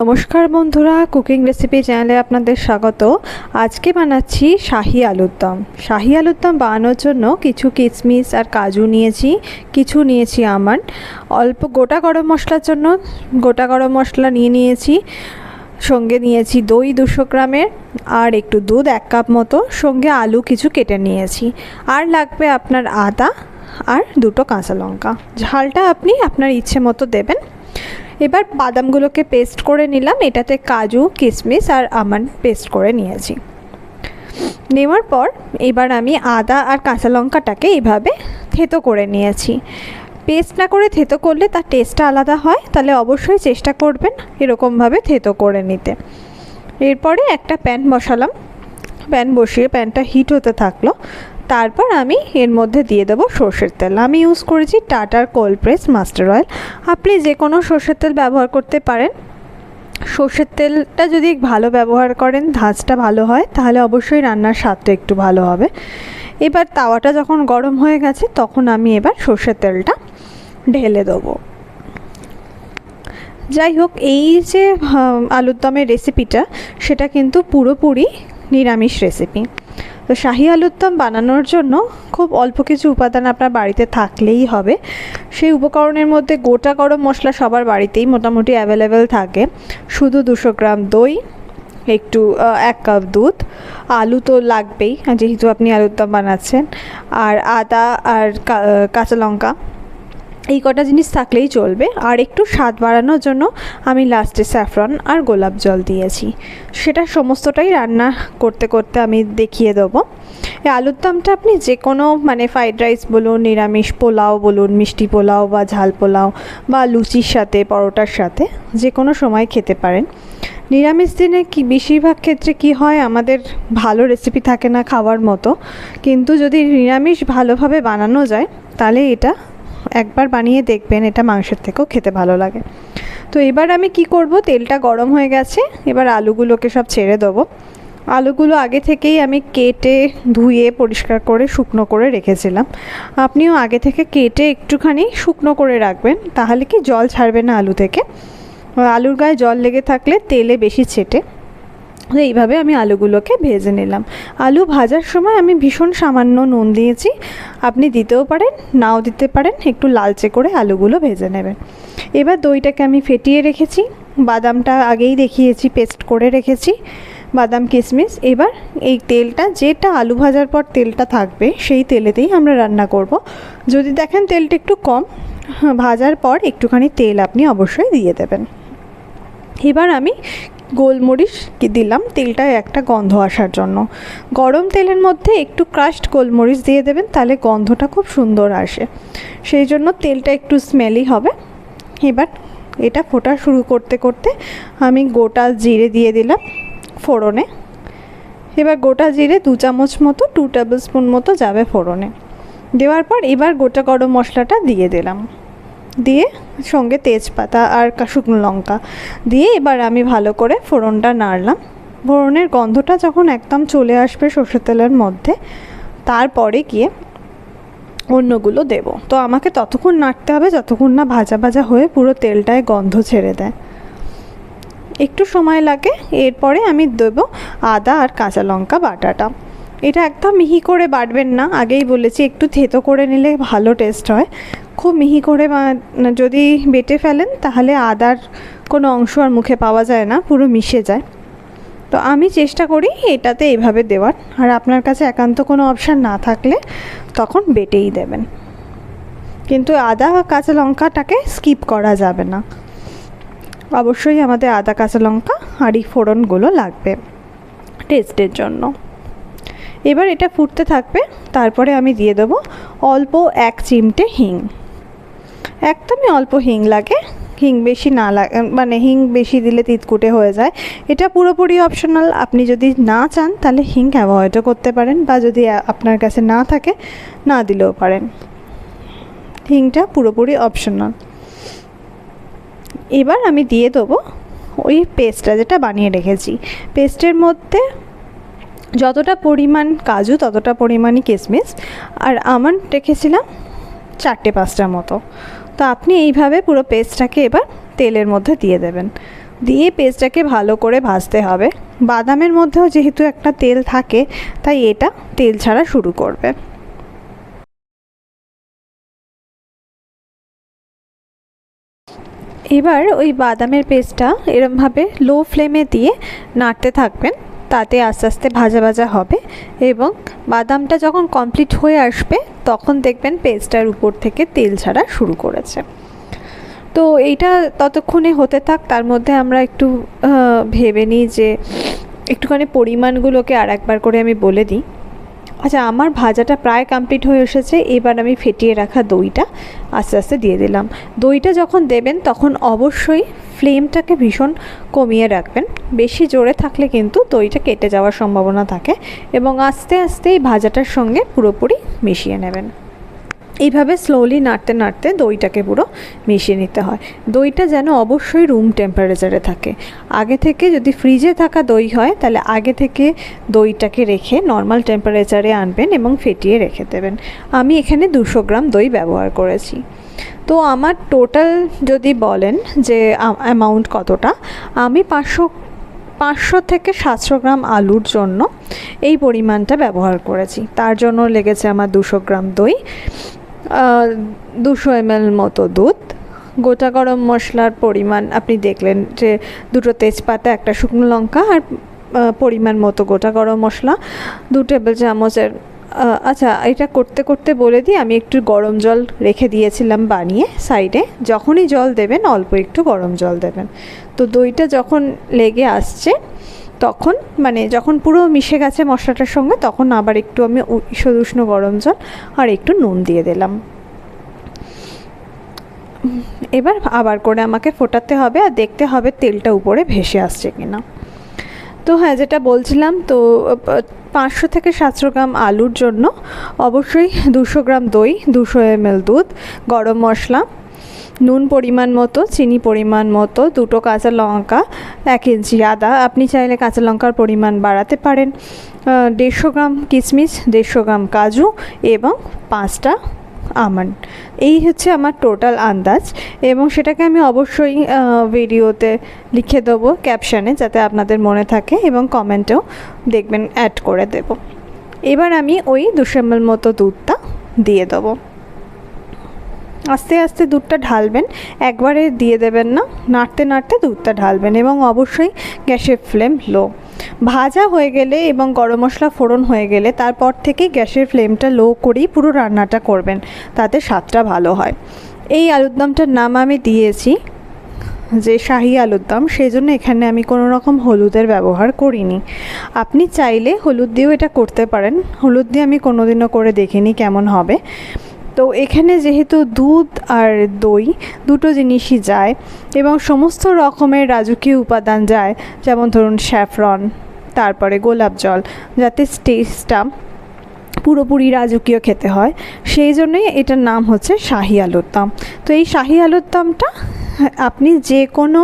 নমস্কার বন্ধুরা, cooking recipe চ্যানেলে আপনাদের স্বাগত। আজকে বানাচ্ছি শাহি আলুর দম। শাহি আলুর দম বানানোর জন্য কিছু কিশমিশ আর কাজু নিয়েছি, কিছু নিয়েছি আমার অল্প গোটা গরম মশলার জন্য গোটা গরম মশলা নিয়ে নিয়েছি, সঙ্গে নিয়েছি দই দুশো গ্রামের, আর একটু দুধ এক কাপ মতো, সঙ্গে আলু কিছু কেটে নিয়েছি। আর লাগবে আপনার আদা আর দুটো কাঁচা লঙ্কা। ঝালটা আপনি আপনার ইচ্ছে মতো দেবেন। এবার বাদামগুলোকে পেস্ট করে নিলাম। এটাতে কাজু কিশমিশ আর আমন্ড পেস্ট করে নিয়েছি। নেওয়ার পর এবার আমি আদা আর কাঁচা লঙ্কাটাকে এইভাবে থেতো করে নিয়েছি। পেস্ট না করে থেতো করলে তার টেস্টটা আলাদা হয়। তাহলে অবশ্যই চেষ্টা করবেন এরকমভাবে থেতো করে নিতে। এরপরে একটা প্যান বসালাম। প্যান বসিয়ে প্যানটা হিট হতে থাকল। তারপর আমি এর মধ্যে দিয়ে দেবো সর্ষের তেল। আমি ইউজ করেছি টাটার কোল্ড প্রেস মাস্টার অয়েল আপনি যে কোনো সর্ষের তেল ব্যবহার করতে পারেন। সর্ষের তেলটা যদি ভালো ব্যবহার করেন, ধাঁচটা ভালো হয়, তাহলে অবশ্যই রান্নার স্বাদটা একটু ভালো হবে। এবার তাওয়াটা যখন গরম হয়ে গেছে, তখন আমি এবার সর্ষের তেলটা ঢেলে দেবো। যাই হোক, এই যে আলুর দমের রেসিপিটা সেটা কিন্তু পুরোপুরি নিরামিষ রেসিপি তো শাহি আলুর দম বানানোর জন্য খুব অল্প কিছু উপাদান আপনার বাড়িতে থাকলেই হবে। সেই উপকরণের মধ্যে গোটা গরম মশলা সবার বাড়িতেই মোটামুটি অ্যাভেলেবেল থাকে। শুধু দুশো গ্রাম দই, একটু এক কাপ দুধ। আলু তো লাগবেই, যেহেতু আপনি আলুর দম বানাচ্ছেন। আর আদা আর কাঁচা লঙ্কা। এই কটা জিনিস থাকলেই চলবে। আর একটু স্বাদ বাড়ানোর জন্য আমি লাস্টে স্যাফরন আর গোলাপ জল দিয়েছি। সেটা সমস্তটাই রান্না করতে করতে আমি দেখিয়ে দেবো। এই আলুর দমটা আপনি যে কোনো মানে ফ্রাইড রাইস বলুন, নিরামিষ পোলাও বলুন, মিষ্টি পোলাও বা ঝাল পোলাও বা লুচির সাথে, পরোটার সাথে যে কোনো সময় খেতে পারেন। নিরামিষ দিনে কি বেশিরভাগ ক্ষেত্রে কি হয়, আমাদের ভালো রেসিপি থাকে না খাওয়ার মতো। কিন্তু যদি নিরামিষ ভালোভাবে বানানো যায়, তাহলে এটা একবার বানিয়ে দেখবেন, এটা মাংসের থেকেও খেতে ভালো লাগে। তো এবার আমি কি করব? তেলটা গরম হয়ে গেছে, এবার আলুগুলোকে সব ছেড়ে দেবো। আলুগুলো আগে থেকেই আমি কেটে ধুয়ে পরিষ্কার করে শুকনো করে রেখেছিলাম। আপনিও আগে থেকে কেটে একটুখানি শুকনো করে রাখবেন, তাহলে কি জল ছাড়বে না আলু থেকে। আলুর গায়ে জল লেগে থাকলে তেলে বেশি ছেটে। এইভাবে আমি আলুগুলোকে ভেজে নিলাম। আলু ভাজার সময় আমি ভীষণ সামান্য নুন দিয়েছি। আপনি দিতেও পারেন, নাও দিতে পারেন, একটু লালচে করে আলুগুলো ভেজে নেবেন। এবার দইটাকে আমি ফেটিয়ে রেখেছি। বাদামটা আগেই দেখিয়েছি, পেস্ট করে রেখেছি। বাদাম কিশমিশ এবার এই তেলটা, যেটা আলু ভাজার পর তেলটা থাকবে, সেই তেলেতেই আমরা রান্না করব। যদি দেখেন তেলটা একটু কম ভাজার পর একটুখানি তেল আপনি অবশ্যই দিয়ে দেবেন। এবার আমি গোলমরিচ দিলাম, তেলটায় একটা গন্ধ আসার জন্য। গরম তেলের মধ্যে একটু ক্রাশড গোলমরিচ দিয়ে দেবেন, তাহলে গন্ধটা খুব সুন্দর আসে। সেই জন্য তেলটা একটু স্মেলি হবে। এবার এটা ফোটা শুরু করতে করতে আমি গোটা জিরে দিয়ে দিলাম ফোড়নে। এবার গোটা জিরে দু চামচ মতো টু টেবিল স্পুন মতো যাবে ফোড়নে। দেওয়ার পর এবার গোটা গরম মশলাটা দিয়ে দিলাম। দিয়ে সঙ্গে তেজপাতা আর শুকনো লঙ্কা দিয়ে এবার আমি ভালো করে ফোড়নটা নাড়লাম। ফোড়নের গন্ধটা যখন একদম চলে আসবে সর্ষের তেলের মধ্যে, তারপরে গিয়ে অন্যগুলো দেব। তো আমাকে ততক্ষণ নাড়তে হবে যতক্ষণ না ভাজা ভাজা হয়ে পুরো তেলটায় গন্ধ ছেড়ে দেয়। একটু সময় লাগে, এরপরে আমি দেবো আদা আর কাঁচা লঙ্কা বাটাটা। এটা একদম মিহি করে বাটবেন না, আগেই বলেছি, একটু থেতো করে নিলে ভালো টেস্ট হয়। খুব মিহি করে যদি বেটে ফেলেন, তাহলে আদার কোনো অংশ আর মুখে পাওয়া যায় না, পুরো মিশে যায়। তো আমি চেষ্টা করি এটাতে এভাবে দেওয়ার। আর আপনার কাছে একান্ত কোনো অপশান না থাকলে তখন বেটেই দেবেন। কিন্তু আদা কাঁচা লঙ্কাটাকে স্কিপ করা যাবে না। অবশ্যই আমাদের আদা কাঁচা লঙ্কা আর এই ফোড়নগুলো লাগবে টেস্টের জন্য। এবার এটা ফুটতে থাকবে, তারপরে আমি দিয়ে দেবো অল্প এক চিমটে হিং। একদমই অল্প হিং লাগে। হিং বেশি না লাগে মানে হিং বেশি দিলে তিতকুটে হয়ে যায়। এটা পুরোপুরি অপশনাল আপনি যদি না চান, তাহলে হিং অ্যাভয়েডও করতে পারেন বা যদি আপনার কাছে না থাকে, না দিলেও পারেন। হিংটা পুরোপুরি অপশনাল এবার আমি দিয়ে দেবো ওই পেস্টটা যেটা বানিয়ে রেখেছি। পেস্টের মধ্যে যতটা পরিমাণ কাজু, ততটা পরিমাণই কিশমিশ আর আমন্ড রেখেছিলাম চারটে পাঁচটার মতো। তো আপনি এইভাবে পুরো পেস্টটাকে এবার তেলের মধ্যে দিয়ে দেবেন। দিয়ে পেস্টটাকে ভালো করে ভাজতে হবে। বাদামের মধ্যেও যেহেতু একটা তেল থাকে, তাই এটা তেল ছাড়া শুরু করবে। এবার ওই বাদামের পেস্টটা এরমভাবে লো ফ্লেমে দিয়ে নাড়তে থাকবেন। তাতে আস্তে আস্তে ভাজা ভাজা হবে এবং বাদামটা যখন কমপ্লিট হয়ে আসবে, তখন দেখবেন পেস্টটার উপর থেকে তেল ছাড়া শুরু করেছে। তো এইটা ততক্ষণে হতে থাক, তার মধ্যে আমরা একটু ভেবে নিই যে একটুখানি পরিমাণগুলোকে আর একবার করে আমি বলে দিই। আচ্ছা আমার ভাজাটা প্রায় কমপ্লিট হয়ে এসেছে, এবার আমি ফেটিয়ে রাখা দইটা আস্তে আস্তে দিয়ে দিলাম। দইটা যখন দেবেন, তখন অবশ্যই ফ্লেমটাকে ভীষণ কমিয়ে রাখবেন। বেশি জোরে থাকলে কিন্তু দইটা কেটে যাওয়ার সম্ভাবনা থাকে এবং আস্তে আস্তে এই ভাজাটার সঙ্গে পুরোপুরি মিশিয়ে নেবেন। এইভাবে স্লোলি নাড়তে নাড়তে দইটাকে পুরো মিশিয়ে নিতে হয়। দইটা যেন অবশ্যই রুম টেম্পারেচারে থাকে। আগে থেকে যদি ফ্রিজে থাকা দই হয়, তাহলে আগে থেকে দইটাকে রেখে নর্মাল টেম্পারেচারে আনবেন এবং ফেটিয়ে রেখে দেবেন। আমি এখানে দুশো গ্রাম দই ব্যবহার করেছি। তো আমার টোটাল যদি বলেন যে অ্যামাউন্ট কতটা, আমি পাঁচশো পাঁচশো থেকে সাতশো গ্রাম আলুর জন্য এই পরিমাণটা ব্যবহার করেছি। তার জন্য লেগেছে আমার দুশো গ্রাম দই। দুশো এমএল মতো দুধ, গোটা গরম মশলার পরিমাণ আপনি দেখলেন যে দুটো তেজপাতা, একটা শুকনো লঙ্কা আর পরিমাণ মতো গোটা গরম মশলা, দু টেবিল চামচের আচ্ছা এটা করতে করতে বলে দিই আমি একটু গরম জল রেখে দিয়েছিলাম বানিয়ে সাইডে, যখনই জল দেবেন অল্প একটু গরম জল দেবেন। তো দইটা যখন লেগে আসছে তখন মানে যখন পুরো মিশে গেছে মশলাটার সঙ্গে, তখন আবার একটু আমি উষ্ণ গরম জল আর একটু নুন দিয়ে দিলাম। এবার আবার করে আমাকে ফোটাতে হবে আর দেখতে হবে তেলটা উপরে ভেসে আসছে কিনা। তো হ্যাঁ যেটা বলছিলাম, তো পাঁচশো থেকে সাতশো গ্রাম আলুর জন্য অবশ্যই দুশো গ্রাম দই, দুশো এমএল দুধ, গরম মশলা নুন পরিমাণ মতো, চিনি পরিমাণ মতো, দুটো কাঁচা লঙ্কা, এক ইঞ্চি আদা। আপনি চাইলে কাঁচা লঙ্কার পরিমাণ বাড়াতে পারেন। দেড়শো গ্রাম কিশমিশ দেড়শো গ্রাম কাজু এবং পাঁচটা আমন্ড। এই হচ্ছে আমার টোটাল আন্দাজ এবং সেটাকে আমি অবশ্যই ভিডিওতে লিখে দেবো, ক্যাপশানে, যাতে আপনাদের মনে থাকে এবং কমেন্টেও দেখবেন, অ্যাড করে দেব। এবার আমি ওই দুশো মতো দুধটা দিয়ে দেবো। আস্তে আস্তে দুধটা ঢালবেন, একবারে দিয়ে দেবেন না, নাড়তে নাড়তে দুধটা ঢালবেন এবং অবশ্যই গ্যাসের ফ্লেম লো। ভাজা হয়ে গেলে এবং গরম মশলা ফোড়ন হয়ে গেলে তারপর থেকে গ্যাসের ফ্লেমটা লো করেই পুরো রান্নাটা করবেন, তাতে স্বাদটা ভালো হয়। এই আলুর দমটার নাম আমি দিয়েছি, যে শাহি আলুর দম সেই জন্য এখানে আমি কোনো রকম হলুদের ব্যবহার করিনি। আপনি চাইলে হলুদ দিয়েও এটা করতে পারেন, হলুদ দিয়ে আমি কোনোদিনও করে দেখিনি কেমন হবে। তো এখানে যেহেতু দুধ আর দই দুটো জিনিসই যায় এবং সমস্ত রকমের রাজকীয় উপাদান যায়, যেমন ধরুন স্যাফরন, তারপরে গোলাপ জল, যাতে টেস্টটা পুরোপুরি রাজকীয় খেতে হয়। সেই জন্যই এটার নাম হচ্ছে শাহি আলুর দম তো এই শাহি আলুর দমটা আপনি যে কোনো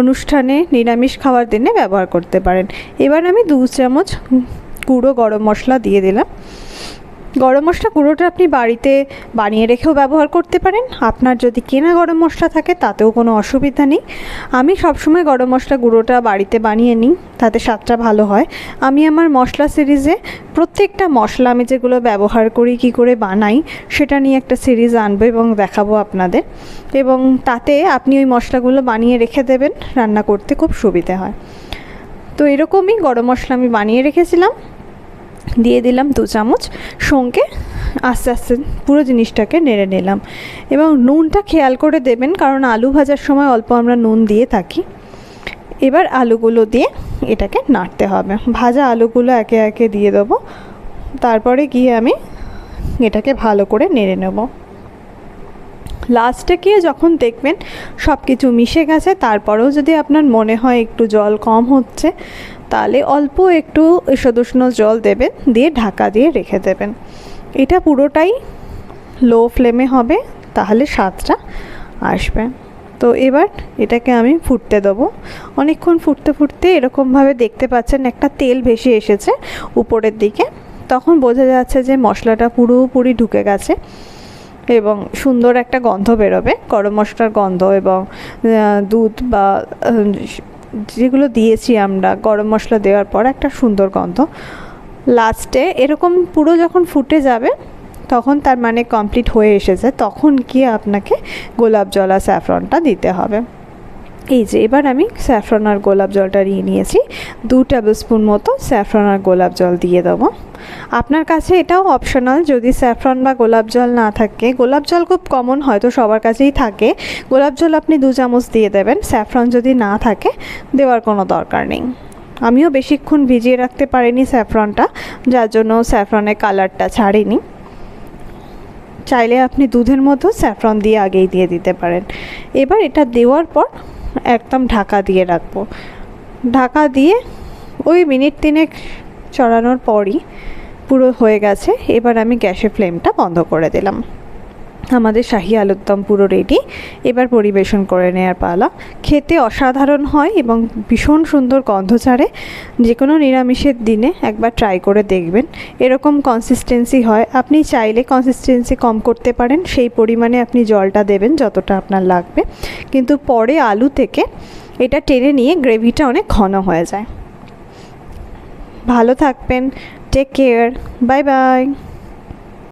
অনুষ্ঠানে নিরামিষ খাওয়ার দিনে ব্যবহার করতে পারেন। এবার আমি দু চামচ গুঁড়ো গরম মশলা দিয়ে দিলাম। গরম মশলা গুঁড়োটা আপনি বাড়িতে বানিয়ে রেখেও ব্যবহার করতে পারেন। আপনার যদি কেনা গরম মশলা থাকে, তাতেও কোনো অসুবিধা নেই। আমি সবসময় গরম মশলা গুঁড়োটা বাড়িতে বানিয়ে নিই, তাতে স্বাদটা ভালো হয়। আমি আমার মশলা সিরিজে প্রত্যেকটা মশলা আমি যেগুলো ব্যবহার করি, কি করে বানাই, সেটা নিয়ে একটা সিরিজ আনব এবং দেখাবো আপনাদের। এবং তাতে আপনি ওই মশলাগুলো বানিয়ে রেখে দেবেন, রান্না করতে খুব সুবিধে হয়। তো এরকমই গরম মশলা আমি বানিয়ে রেখেছিলাম। দিয়ে দিলাম দু চামচ সঙ্গে আস্তে আস্তে পুরো জিনিসটাকে নেড়ে নিলাম। এবং নুনটা খেয়াল করে দেবেন, কারণ আলু ভাজার সময় অল্প আমরা নুন দিয়ে থাকি। এবার আলুগুলো দিয়ে এটাকে নাড়তে হবে। ভাজা আলুগুলো একে একে দিয়ে দেবো। তারপরে গিয়ে আমি এটাকে ভালো করে নেড়ে নেব। লাস্টে গিয়ে যখন দেখবেন সব কিছু মিশে গেছে, তারপরেও যদি আপনার মনে হয় একটু জল কম হচ্ছে তাহলে অল্প একটু সদুষ্ণ জল দেবেন, দিয়ে ঢাকা দিয়ে রেখে দেবেন। এটা পুরোটাই লো ফ্লেমে হবে, তাহলে স্বাদটা আসবে। তো এবার এটাকে আমি ফুটতে দেবো। অনেকক্ষণ ফুটতে ফুটতে এরকমভাবে দেখতে পাচ্ছেন একটা তেল ভেসে এসেছে উপরের দিকে। তখন বোঝা যাচ্ছে যে মশলাটা পুরোপুরি ঢুকে গেছে এবং সুন্দর একটা গন্ধ বেরোবে। গরম মশলার গন্ধ এবং দুধ বা যেগুলো দিয়েছি আমরা গরম মশলা দেওয়ার পর একটা সুন্দর গন্ধ। লাস্টে এরকম পুরো যখন ফুটে যাবে, তখন তার মানে কমপ্লিট হয়ে এসেছে, তখন গিয়ে আপনাকে গোলাপ জল আর স্যাফরনটা দিতে হবে। এই যে, এবার আমি স্যাফরন আর গোলাপ জলটা নিয়ে নিয়েছি। দু টেবিল স্পুন মতো স্যাফরন আর গোলাপ জল দিয়ে দেবো। আপনার কাছে এটাও অপশনাল যদি স্যাফরন বা গোলাপ জল না থাকে। গোলাপ জল খুব কমন হয়তো সবার কাছেই থাকে। গোলাপ জল আপনি দু চামচ দিয়ে দেবেন। স্যাফরন যদি না থাকে, দেওয়ার কোনো দরকার নেই। আমিও বেশিক্ষণ ভিজিয়ে রাখতে পারিনি স্যাফরনটা, যার জন্য স্যাফরনের কালারটা ছাড়িনি। চাইলে আপনি দুধের মতো স্যাফরন দিয়ে আগেই দিয়ে দিতে পারেন। এবার এটা দেওয়ার পর একদম ঢাকা দিয়ে রাখব। ঢাকা দিয়ে ওই মিনিট তিনেক চড়ানোর পরই পুরো হয়ে গেছে, এবার আমি গ্যাসের ফ্লেমটা বন্ধ করে দিলাম। আমাদের শাহি আলুর দম পুরো রেডি এবার পরিবেশন করে নেওয়ার পালা। খেতে অসাধারণ হয় এবং ভীষণ সুন্দর গন্ধ ছাড়ে। যে কোনো নিরামিষের দিনে একবার ট্রাই করে দেখবেন। এরকম কনসিস্টেন্সি হয়। আপনি চাইলে কনসিস্টেন্সি কম করতে পারেন। সেই পরিমাণে আপনি জলটা দেবেন যতটা আপনার লাগবে। কিন্তু পরে আলু থেকে এটা টেনে নিয়ে গ্রেভিটা অনেক ঘন হয়ে যায়। ভালো থাকবেন। Take care bye bye